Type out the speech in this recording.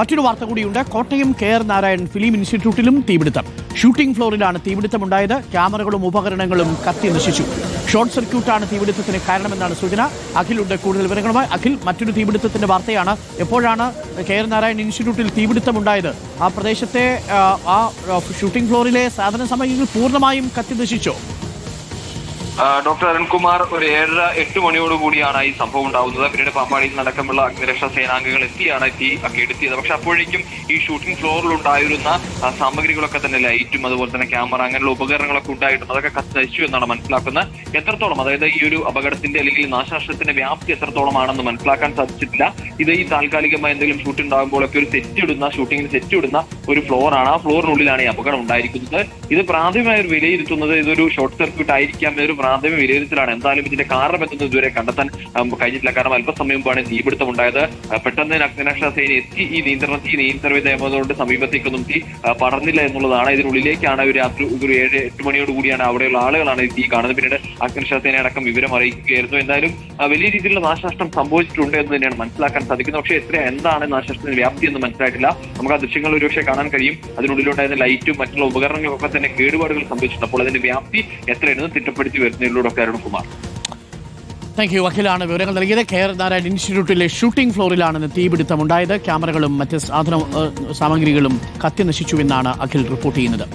മറ്റൊരു വാർത്ത കൂടിയുണ്ട്. Kottayam K R Narayan film ഇൻസ്റ്റിറ്റ്യൂട്ടിലും തീപിടുത്തം. ഷൂട്ടിംഗ് ഫ്ലോറിലാണ് തീപിടുത്തമുണ്ടായത്. ക്യാമറകളും ഉപകരണങ്ങളും കത്തി നശിച്ചു. ഷോർട്ട് സർക്യൂട്ടാണ് തീപിടുത്തത്തിന് കാരണമെന്നാണ് സൂചന. അഖിലുണ്ട് കൂടുതൽ വിവരങ്ങളുമായി. അഖിൽ മറ്റൊരു തീപിടുത്തത്തിന്റെ വാർത്തയാണ്. എപ്പോഴാണ് കെ ആർ നാരായൺ ഇൻസ്റ്റിറ്റ്യൂട്ടിൽ തീപിടുത്തമുണ്ടായത്? ആ പ്രദേശത്തെ ആ, ഷൂട്ടിംഗ് ഫ്ലോറിലെ സാധന സാമഗ്രികൾ പൂർണമായും കത്തി നശിച്ചോ? ഡോക്ടർ അരുൺകുമാർ ഒരു ഏഴര എട്ട് മണിയോട് കൂടിയാണ് ഈ സംഭവം ഉണ്ടാവുന്നത്. പിന്നീട് പാമ്പാടിയിൽ നടക്കമുള്ള അഗ്നിരക്ഷാ സേനാംഗങ്ങൾ എത്തിയാണ് തീ കെടുത്തിയത് പക്ഷെ അപ്പോഴേക്കും ഈ ഷൂട്ടിംഗ് ഫ്ലോറിൽ ഉണ്ടായിരുന്ന സാമഗ്രികളൊക്കെ തന്നെ ലൈറ്റും അതുപോലെ തന്നെ ക്യാമറ അങ്ങനെയുള്ള ഉപകരണങ്ങളൊക്കെ ഉണ്ടായിട്ടുണ്ട്. അതൊക്കെ കത്തിച്ചു എന്നാണ് മനസ്സിലാക്കുന്നത്. എത്രത്തോളം അതായത് ഈ ഒരു അപകടത്തിന്റെ അല്ലെങ്കിൽ നാശനഷ്ടത്തിന്റെ വ്യാപ്തി എത്രത്തോളം ആണെന്ന് മനസ്സിലാക്കാൻ സാധിച്ചിട്ടില്ല. ഇത് ഈ താൽക്കാലികമായി എന്തെങ്കിലും ഷൂട്ട് ഉണ്ടാകുമ്പോഴൊക്കെ ഒരു സെറ്റ് ഷൂട്ടിങ്ങിന് സെറ്റ് ഇടുന്ന ഒരു ഫ്ലോറാണ്. ആ ഫ്ലോറിനുള്ളിലാണ് ഈ അപകടം ഉണ്ടായിരിക്കുന്നത്. ഇത് പ്രാഥമികമായി ഒരു വിലയിരുത്തുന്നത് ഇതൊരു ഷോർട്ട് സർക്യൂട്ട് ആയിരിക്കാം എന്നൊരു പ്രാഥമിക വിലയിരുത്തലാണ്. എന്തായാലും ഇതിന്റെ കാരണം എന്തെന്ന് ഇതുവരെ കണ്ടെത്താൻ കഴിഞ്ഞിട്ടില്ല. കാരണം അല്പസമയം മുമ്പാണ് തീപിടുത്തം ഉണ്ടായത്. ആ, പെട്ടെന്ന് അഗ്നിരക്ഷാ സേന എത്തി. ഈ നിയന്ത്രണ തീ നിയന്ത്രിതമായതുകൊണ്ട് സമീപത്തേക്കൊന്നും തീ പടർന്നില്ല എന്നുള്ളതാണ്. ഇതിനുള്ളിലേക്കാണ് ഒരു രാത്രി ഒരു ഏഴ് എട്ട് മണിയോട് കൂടിയാണ് അവിടെയുള്ള ആളുകളാണ് ഈ തീ കാണുന്നത്. പിന്നീട് അഗ്നിരക്ഷാ സേന അടക്കം വിവരം അറിയിക്കുകയായിരുന്നു. എന്തായാലും വലിയ രീതിയിലുള്ള നാശനഷ്ടം സംഭവിച്ചിട്ടുണ്ട് എന്ന് തന്നെയാണ് മനസ്സിലാക്കാൻ സാധിക്കുന്നത്. പക്ഷേ എത്ര എന്താണ് നാശനഷ്ടത്തിന്റെ വ്യാപ്തി എന്ന് മനസ്സിലായിട്ടില്ല. നമുക്ക് ആ ദൃശ്യങ്ങൾ ഒരുപക്ഷെ കാണാൻ കഴിയും. അതിനുള്ളിലുണ്ടായിരുന്ന ലൈറ്റും മറ്റുള്ള ഉപകരണങ്ങളൊക്കെ തന്നെ കേടുപാടുകൾ സംഭവിച്ചിട്ടുണ്ട്. അപ്പോൾ അതിന്റെ വ്യാപ്തി എത്രയാണെന്ന് തിട്ടപ്പെടുത്തി വരുന്നതിലൂടെ ഒക്കെ അരുൺകുമാർ താങ്ക് യു അഖിലാണ് വിവരങ്ങൾ നൽകിയത്. കെയർ നാരായൺ ഇൻസ്റ്റിറ്റ്യൂട്ടിലെ ഷൂട്ടിംഗ് ഫ്ലോറിലാണ് തീപിടുത്തമുണ്ടായത്. ക്യാമറകളും മറ്റ് സാധന സാമഗ്രികളും കത്തി നശിച്ചുവെന്നാണ് അഖിൽ റിപ്പോർട്ട് ചെയ്യുന്നത്.